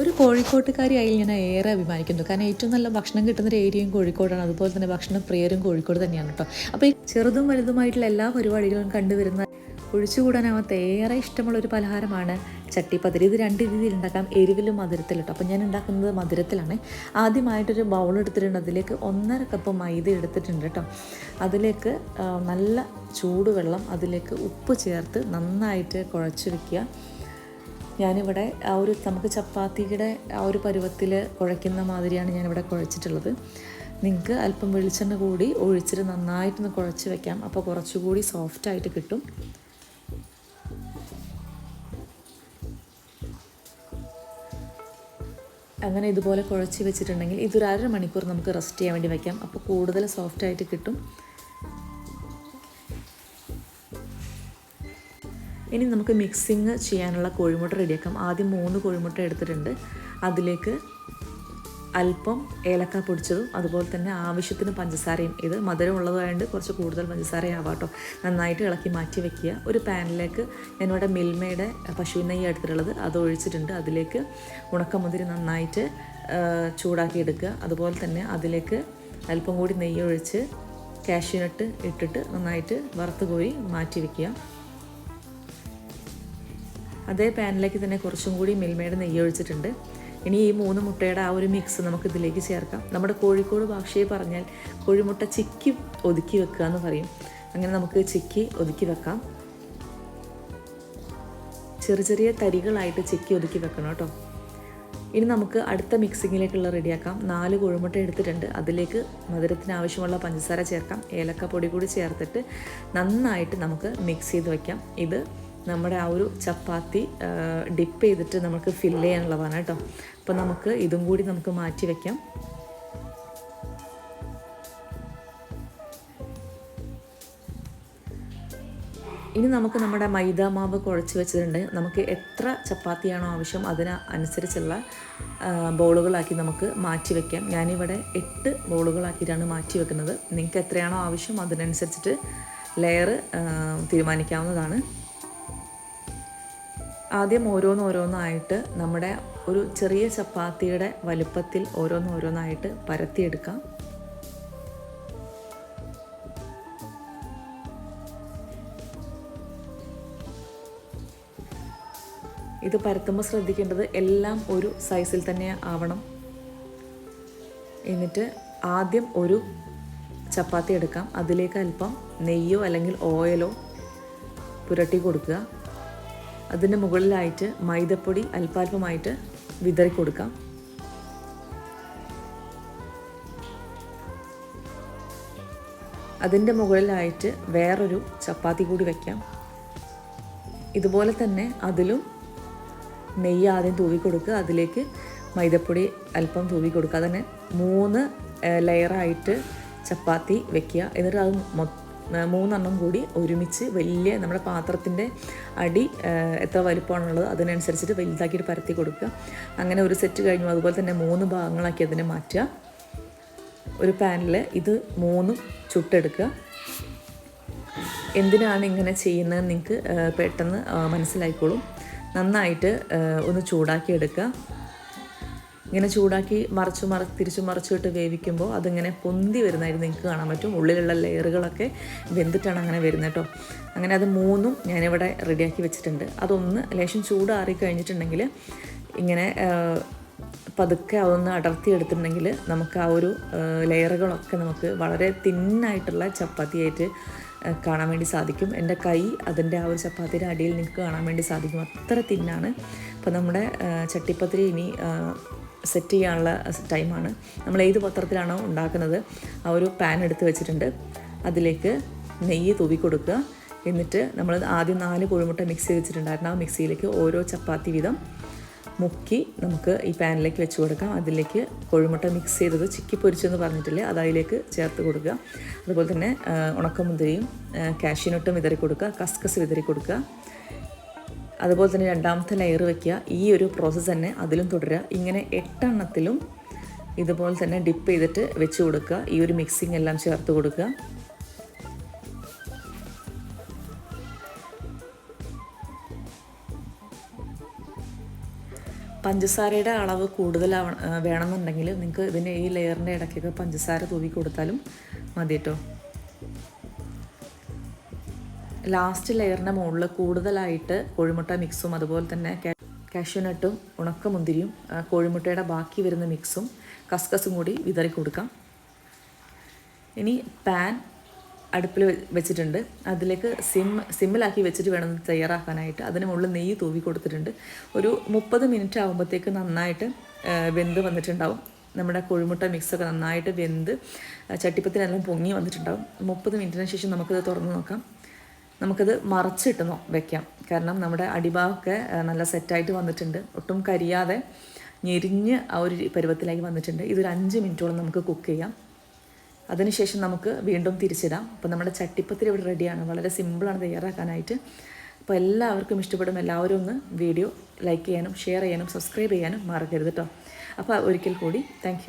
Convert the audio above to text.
ഒരു കോഴിക്കോട്ടുകാരിയായി ഞാൻ ഏറെ അഭിമാനിക്കുന്നു. കാരണം ഏറ്റവും നല്ല ഭക്ഷണം കിട്ടുന്ന ഒരു ഏരിയയും കോഴിക്കോടാണ്. അതുപോലെ തന്നെ ഭക്ഷണ പ്രിയരും കോഴിക്കോട് തന്നെയാണ് കേട്ടോ. അപ്പോൾ ഈ ചെറുതും വലുതുമായിട്ടുള്ള എല്ലാ പരിപാടികളും കണ്ടുവരുന്ന ഒഴിച്ചുകൂടാനാവാത്ത ഏറെ ഇഷ്ടമുള്ള ഒരു പലഹാരമാണ് ചട്ടിപ്പത്തിരി ഇത് രണ്ട് രീതിയിൽ ഉണ്ടാക്കാം. എരിവിലും മധുരത്തിലും കേട്ടോ അപ്പോൾ ഞാൻ ഉണ്ടാക്കുന്നത് മധുരത്തിലാണ്. ആദ്യമായിട്ടൊരു ബൗൾ എടുത്തിട്ടുണ്ട്. അതിലേക്ക് ഒന്നര കപ്പ് മൈദ എടുത്തിട്ടുണ്ട് കേട്ടോ അതിലേക്ക് നല്ല ചൂടുവെള്ളം അതിലേക്ക് ഉപ്പ് ചേർത്ത് നന്നായിട്ട് കുഴച്ച് വെക്കുക. ഞാനിവിടെ ആ ഒരു നമുക്ക് ചപ്പാത്തിയുടെ ആ ഒരു പരുവത്തിൽ കുഴയ്ക്കുന്ന മാതിരിയാണ് ഞാനിവിടെ കുഴച്ചിട്ടുള്ളത്. നിങ്ങൾക്ക് അല്പം വെളിച്ചെണ്ണ കൂടി ഒഴിച്ചിട്ട് നന്നായിട്ടൊന്ന് കുഴച്ച് വെക്കാം. അപ്പോൾ കുറച്ചുകൂടി സോഫ്റ്റായിട്ട് കിട്ടും. അങ്ങനെ ഇതുപോലെ കുഴച്ച് വെച്ചിട്ടുണ്ടെങ്കിൽ ഇതൊരു അര മണിക്കൂർ നമുക്ക് റെസ്റ്റ് ചെയ്യാൻ വേണ്ടി വയ്ക്കാം അപ്പോൾ കൂടുതൽ സോഫ്റ്റ് ആയിട്ട് കിട്ടും. ഇനി നമുക്ക് മിക്സിങ് ചെയ്യാനുള്ള കോഴിമുട്ട റെഡിയാക്കാം ആദ്യം മൂന്ന് കോഴിമുട്ട എടുത്തിട്ടുണ്ട്. അതിലേക്ക് അല്പം ഏലക്ക പൊടിച്ചതും അതുപോലെ തന്നെ ആവശ്യത്തിന് പഞ്ചസാരയും. ഇത് മധുരം ഉള്ളതായതുകൊണ്ട് കുറച്ച് കൂടുതൽ പഞ്ചസാര ആവാട്ടോ നന്നായിട്ട് ഇളക്കി മാറ്റി വെക്കുക. ഒരു പാനിലേക്ക് ഞാനിവിടെ മിൽമയുടെ പശു നെയ്യ് എടുത്തിട്ടുള്ളത് അത് ഒഴിച്ചിട്ടുണ്ട്. അതിലേക്ക് ഉണക്കമുതിരി നന്നായിട്ട് ചൂടാക്കി എടുക്കുക. അതുപോലെ തന്നെ അതിലേക്ക് അല്പം കൂടി നെയ്യ് ഒഴിച്ച് കാഷ്യൂനട്ട് ഇട്ടിട്ട് നന്നായിട്ട് വറുത്ത് കോരി മാറ്റി വെക്കുക. അതേ പാനിലേക്ക് തന്നെ കുറച്ചും കൂടി മിൽമയുടെ നെയ്യ് ഒഴിച്ചിട്ടുണ്ട്. ഇനി ഈ മൂന്ന് മുട്ടയുടെ ആ ഒരു മിക്സ് നമുക്ക് ഇതിലേക്ക് ചേർക്കാം. നമ്മുടെ കോഴിക്കോട് ഭാഷയെ പറഞ്ഞാൽ കോഴിമുട്ട ചിക്കി ഒതുക്കി വെക്കുക എന്ന് പറയും. അങ്ങനെ നമുക്ക് ചിക്കി ഒതുക്കി വെക്കാം. ചെറിയ ചെറിയ തരികളായിട്ട് ചിക്കി ഒതുക്കി വെക്കണം കേട്ടോ. ഇനി നമുക്ക് അടുത്ത മിക്സിങ്ങിലേക്കുള്ള റെഡിയാക്കാം. നാല് കോഴിമുട്ട എടുത്തിട്ടുണ്ട്. അതിലേക്ക് മധുരത്തിന് ആവശ്യമുള്ള പഞ്ചസാര ചേർക്കാം. ഏലക്കപ്പൊടി പൊടി കൂടി ചേർത്തിട്ട് നന്നായിട്ട് നമുക്ക് മിക്സ് ചെയ്ത് വയ്ക്കാം ഇത് നമ്മുടെ ആ ഒരു ചപ്പാത്തി ഡിപ്പ് ചെയ്തിട്ട് നമുക്ക് ഫില്ല് ചെയ്യാനുള്ളതാണ് കേട്ടോ. അപ്പോൾ നമുക്ക് ഇതും കൂടി നമുക്ക് മാറ്റി വയ്ക്കാം ഇനി നമുക്ക് നമ്മുടെ മൈദ മാവ് കുഴച്ച് വെച്ചിട്ടുണ്ട്. നമുക്ക് എത്ര ചപ്പാത്തിയാണോ ആവശ്യം അതിന് അനുസരിച്ചുള്ള ബോളുകളാക്കി നമുക്ക് മാറ്റി വയ്ക്കാം ഞാനിവിടെ എട്ട് ബോളുകളാക്കിയിട്ടാണ് മാറ്റി വെക്കുന്നത്. നിങ്ങൾക്ക് എത്രയാണോ ആവശ്യം അതിനനുസരിച്ചിട്ട് ലെയർ തീരുമാനിക്കാവുന്നതാണ്. ആദ്യം ഓരോന്നോരോന്നായിട്ട് നമ്മുടെ ഒരു ചെറിയ ചപ്പാത്തിയുടെ വലുപ്പത്തിൽ ഓരോന്നോരോന്നായിട്ട് പരത്തിയെടുക്കാം. ഇത് പരത്തുമ്പോൾ ശ്രദ്ധിക്കേണ്ടത് എല്ലാം ഒരു സൈസിൽ തന്നെ ആവണം. എന്നിട്ട് ആദ്യം ഒരു ചപ്പാത്തി എടുക്കാം. അതിലേക്ക് അല്പം നെയ്യോ അല്ലെങ്കിൽ ഓയിലോ പുരട്ടി കൊടുക്കുക. അതിന്റെ മുകളിലായിട്ട് മൈദപ്പൊടി അല്പാൽപമായിട്ട് വിതറി കൊടുക്കാം അതിന്റെ മുകളിലായിട്ട് വേറൊരു ചപ്പാത്തി കൂടി വയ്ക്കാം ഇതുപോലെ തന്നെ അതിലും നെയ്യ് ആദ്യം തൂവി കൊടുക്കുക അതിലേക്ക് മൈദപ്പൊടി അല്പം തൂവി കൊടുക്കുക അതന്നെ മൂന്ന് ലെയറായിട്ട് ചപ്പാത്തി വെക്കുക. എന്നിട്ട് അത് മൂന്നെണ്ണം കൂടി ഒരുമിച്ച് വലിയ നമ്മുടെ പാത്രത്തിന്റെ അടി എത്ര വലുപ്പമാണുള്ളത് അതിനനുസരിച്ചിട്ട് വലുതാക്കിയിട്ട് പരത്തി കൊടുക്കുക. അങ്ങനെ ഒരു സെറ്റ് കഴിഞ്ഞു. അതുപോലെ തന്നെ മൂന്ന് ഭാഗങ്ങളാക്കി അതിനെ മാറ്റുക. ഒരു പാനിൽ ഇത് മൂന്നും ചുട്ടെടുക്കുക. എന്തിനാണ് ഇങ്ങനെ ചെയ്യുന്നത് നിങ്ങൾക്ക് പെട്ടെന്ന് മനസ്സിലായിക്കോളും. നന്നായിട്ട് ഒന്ന് ചൂടാക്കി എടുക്കുക ഇങ്ങനെ ചൂടാക്കി മറിച്ച് മറി തിരിച്ചു മറിച്ചിട്ട് വേവിക്കുമ്പോൾ അതിങ്ങനെ പൊന്തി വരുന്നതായിട്ട് നിങ്ങൾക്ക് കാണാൻ പറ്റും. ഉള്ളിലുള്ള ലെയറുകളൊക്കെ വെന്തിട്ടാണ് അങ്ങനെ വരുന്നത് കേട്ടോ. അങ്ങനെ അത് മൂന്നും ഞാനിവിടെ റെഡിയാക്കി വെച്ചിട്ടുണ്ട്. അതൊന്ന് ലേശം ചൂടാറി കഴിഞ്ഞിട്ടുണ്ടെങ്കിൽ ഇങ്ങനെ പതുക്കെ അതൊന്ന് അടർത്തി എടുത്തിട്ടുണ്ടെങ്കിൽ നമുക്ക് ആ ഒരു ലെയറുകളൊക്കെ നമുക്ക് വളരെ തിന്നായിട്ടുള്ള ചപ്പാത്തിയായിട്ട് കാണാൻ വേണ്ടി സാധിക്കും. എന്റെ കൈ അതിന്റെ ആ ഒരു ചപ്പാത്തിയുടെ അടിയിൽ നിങ്ങൾക്ക് കാണാൻ വേണ്ടി സാധിക്കും. അത്ര തിന്നാണ്. അപ്പോൾ നമ്മുടെ ചട്ടിപ്പത്തിരി ഇനി സെറ്റ് ചെയ്യാനുള്ള ടൈമാണ്. നമ്മൾ ഏത് പത്രത്തിലാണോ ഉണ്ടാക്കുന്നത് ആ ഒരു പാൻ എടുത്ത് വെച്ചിട്ടുണ്ട്. അതിലേക്ക് നെയ്യ് തൂവി കൊടുക്കുക. എന്നിട്ട് നമ്മൾ ആദ്യം നാല് കോഴിമുട്ട മിക്സ് ചെയ്ത് വെച്ചിട്ടുണ്ടായിരുന്നു. ആ മിക്സിയിലേക്ക് ഓരോ ചപ്പാത്തി വീതം മുക്കി നമുക്ക് ഈ പാനിലേക്ക് വെച്ച് കൊടുക്കാം. അതിലേക്ക് കോഴിമുട്ട മിക്സ് ചെയ്തത് ചിക്കി പൊരിച്ചെന്ന് പറഞ്ഞിട്ടില്ലേ അത് അതിലേക്ക് ചേർത്ത് കൊടുക്കുക. അതുപോലെ തന്നെ ഉണക്കമുന്തിരിയും കാഷ്യനൊട്ടും വിതറി കൊടുക്കുക. കസ്കസ് വിതറി കൊടുക്കുക. അതുപോലെ തന്നെ രണ്ടാമത്തെ ലെയർ വയ്ക്കുക ഈ ഒരു പ്രോസസ്സ് തന്നെ അതിലും തുടരുക. ഇങ്ങനെ എട്ടെണ്ണത്തിലും ഇതുപോലെ തന്നെ ഡിപ്പ് ചെയ്തിട്ട് വെച്ച് കൊടുക്കുക. ഈ ഒരു മിക്സിങ് എല്ലാം ചേർത്ത് കൊടുക്കുക. പഞ്ചസാരയുടെ അളവ് കൂടുതലാവ വേണമെന്നുണ്ടെങ്കിൽ നിങ്ങൾക്ക് ഇതിന്റെ ഈ ലെയറിന്റെ ഇടയ്ക്കൊക്കെ പഞ്ചസാര തൂവി കൊടുത്താലും മതി കേട്ടോ ലാസ്റ്റ് ലെയറിന്റെ മുകളിൽ കൂടുതലായിട്ട് കോഴിമുട്ട മിക്സും അതുപോലെ തന്നെ കാഷ്യൂനട്ടും ഉണക്കമുന്തിരിയും കോഴിമുട്ടയുടെ ബാക്കി വരുന്ന മിക്സും കസ്കസും കൂടി വിതറി കൊടുക്കാം. ഇനി പാൻ അടുപ്പിൽ വെച്ചിട്ടുണ്ട്. അതിലേക്ക് സിം സിമ്മിലാക്കി വെച്ചിട്ട് വേണം തയ്യാറാക്കാനായിട്ട്. അതിന് മുകളിൽ നെയ്യ് തൂവി കൊടുത്തിട്ടുണ്ട്. ഒരു മുപ്പത് മിനിറ്റ് ആകുമ്പോഴത്തേക്ക് നന്നായിട്ട് വെന്ത് വന്നിട്ടുണ്ടാവും. നമ്മുടെ കോഴിമുട്ട മിക്സൊക്കെ നന്നായിട്ട് വെന്ത് ചട്ടിപ്പത്തിനെല്ലാം പൊങ്ങി വന്നിട്ടുണ്ടാവും. മുപ്പത് മിനിറ്റിന് ശേഷം നമുക്കത് തുറന്ന് നോക്കാം. നമുക്കത് മറച്ചിട്ട് വെക്കാം. കാരണം നമ്മുടെ അടിഭാഗമൊക്കെ നല്ല സെറ്റായിട്ട് വന്നിട്ടുണ്ട്. ഒട്ടും കരിയാതെ ഞെരിഞ്ഞ് ആ ഒരു പരുവത്തിലേക്ക് വന്നിട്ടുണ്ട്. ഇതൊരു അഞ്ച് മിനിറ്റോളം നമുക്ക് കുക്ക് ചെയ്യാം. അതിനുശേഷം നമുക്ക് വീണ്ടും തിരിച്ചിടാം. അപ്പോൾ നമ്മുടെ ചട്ടിപ്പത്തിരി ഇവിടെ റെഡിയാണ്. വളരെ സിമ്പിളാണ് തയ്യാറാക്കാനായിട്ട്. അപ്പോൾ എല്ലാവർക്കും ഇഷ്ടപ്പെടും. എല്ലാവരും ഒന്ന് വീഡിയോ ലൈക്ക് ചെയ്യാനും ഷെയർ ചെയ്യാനും സബ്സ്ക്രൈബ് ചെയ്യാനും മറക്കരുത് കേട്ടോ അപ്പോൾ ഒരിക്കൽ കൂടി താങ്ക്